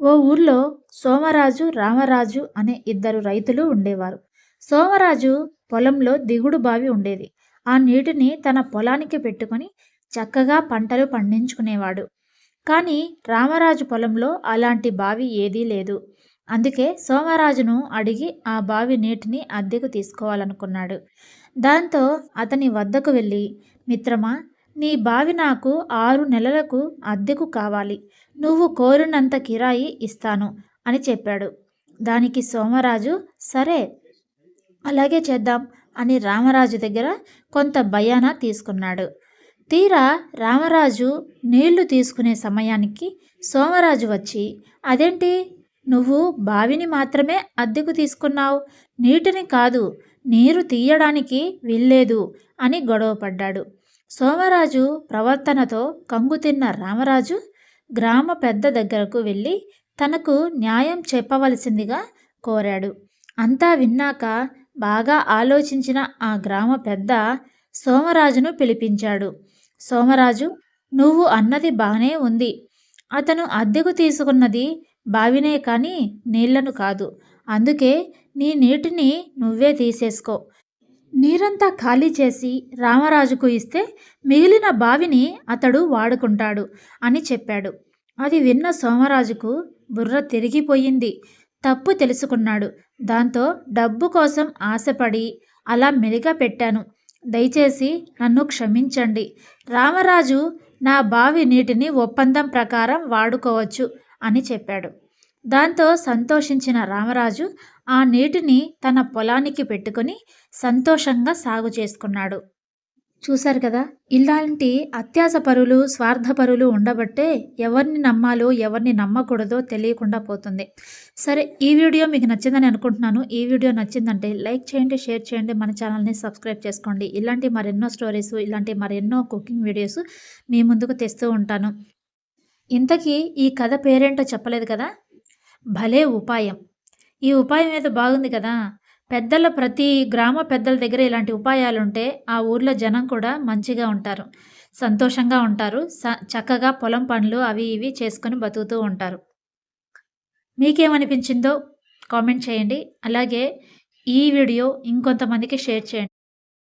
ఓ ఊర్లో సోమరాజు రామరాజు అనే ఇద్దరు రైతులు ఉండేవారు. సోమరాజు పొలంలో దిగుడు బావి ఉండేది. ఆ నీటిని తన పొలానికి పెట్టుకొని చక్కగా పంటలు పండించుకునేవాడు. కానీ రామరాజు పొలంలో అలాంటి బావి ఏదీ లేదు. అందుకే సోమరాజును అడిగి ఆ బావి నీటిని అద్దెకు తీసుకోవాలనుకున్నాడు. దాంతో అతని వద్దకు వెళ్ళి మిత్రమా నీ బావి నాకు ఆరు నెలలకు అద్దెకు కావాలి. నువ్వు కోరినంత కిరాయి ఇస్తాను అని చెప్పాడు. దానికి సోమరాజు సరే అలాగే చేద్దాం అని రామరాజు దగ్గర కొంత భయాన తీసుకున్నాడు. తీరా రామరాజు నీళ్ళు తీసుకునే సమయానికి సోమరాజు వచ్చి అదేంటి నువ్వు బావిని మాత్రమే అద్దెకు తీసుకున్నావు. నీటిని కాదు నీరు తీయడానికి వీల్లేదు అని గొడవపడ్డాడు. సోమరాజు ప్రవర్తనతో కంగుతిన్న రామరాజు గ్రామ పెద్ద దగ్గరకు వెళ్ళి తనకు న్యాయం చెప్పవలసిందిగా కోరాడు. అంతా విన్నాక బాగా ఆలోచించిన ఆ గ్రామ పెద్ద సోమరాజును పిలిపించాడు. సోమరాజు నువ్వు అన్నది బాగానే ఉంది. అతను అద్దెకు తీసుకున్నది బావినే కానీ నీళ్ళను కాదు. అందుకే నీ నీటిని నువ్వే తీసేసుకో. నీరంతా ఖాళీ చేసి రామరాజుకు ఇస్తే మిగిలిన బావిని అతడు వాడుకుంటాడు అని చెప్పాడు. అది విన్న సోమరాజుకు బుర్ర తిరిగిపోయింది. తప్పు తెలుసుకున్నాడు. దాంతో డబ్బు కోసం ఆశపడి అలా మెలిగా పెట్టాను. దయచేసి నన్ను క్షమించండి. రామరాజు నా బావి నీటిని ఒప్పందం ప్రకారం వాడుకోవచ్చు. అని చెప్పాడు. దాంతో సంతోషించిన రామరాజు ఆ నీటిని తన పొలానికి పెట్టుకొని సంతోషంగా సాగు చేసుకున్నాడు. చూశారు కదా ఇలాంటి అత్యాస పరులు స్వార్థపరులు ఉండబట్టే ఎవరిని నమ్మాలో ఎవరిని నమ్మకూడదో తెలియకుండా పోతుంది. సరే ఈ వీడియో మీకు నచ్చిందని అనుకుంటున్నాను. ఈ వీడియో నచ్చిందంటే లైక్ చేయండి షేర్ చేయండి మన ఛానల్ని సబ్స్క్రైబ్ చేసుకోండి. ఇలాంటి మరెన్నో స్టోరీస్ ఇలాంటి మరెన్నో కుకింగ్ వీడియోస్ మీ ముందుకు తెస్తూ ఉంటాను. ఇంతకీ ఈ కథ పేరేంటో చెప్పలేదు కదా? భలే ఉపాయం. ఈ ఉపాయం ఏదో బాగుంది కదా? పెద్దల ప్రతి గ్రామ పెద్దల దగ్గర ఇలాంటి ఉపాయాలు ఉంటే ఆ ఊర్లో జనం కూడా మంచిగా ఉంటారు. సంతోషంగా ఉంటారు. చక్కగా పొలం పనులు అవి ఇవి చేసుకొని బతుకుతూ ఉంటారు. మీకేమనిపించిందో కామెంట్ చేయండి. అలాగే ఈ వీడియో ఇంకొంతమందికి షేర్ చేయండి.